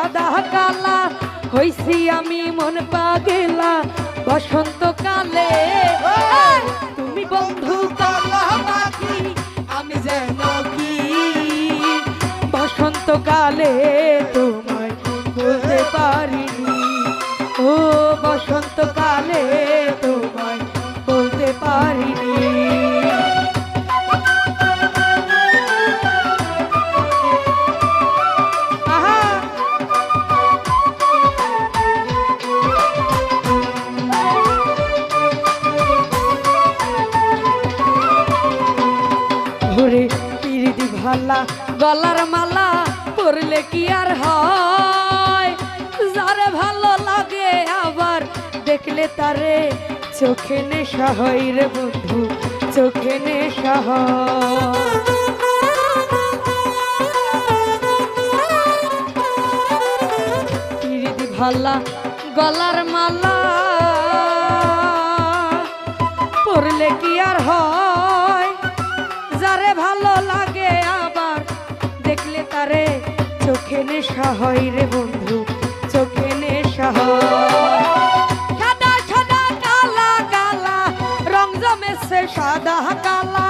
সাদা কালা হইছি আমি মন পাগেলা বসন্ত কালে তুমি বন্ধু কালা পাখি আমি যেন কি? বসন্তকালে তোমায় বলতে পারিনি। ও বসন্তকালে তোমায় ঘুরে পিরিদি ভালা গলার মালা পরলে কি আর হয়? যারে ভালো লাগে আবার দেখলে তারে চোখে নেশা হয় রে বন্ধু, চোখে নেশা হয়। পিরিদি ভালা গলার মালা পরলে কি আর হয়? যারে ভালো লাগে আবার। দেখলে তারে চোখে নেশা হয় রে বন্ধু, চোখে নেশা হয়। সাদা সাদা, কালা কালা, রং জমেছে সাদা, কালা।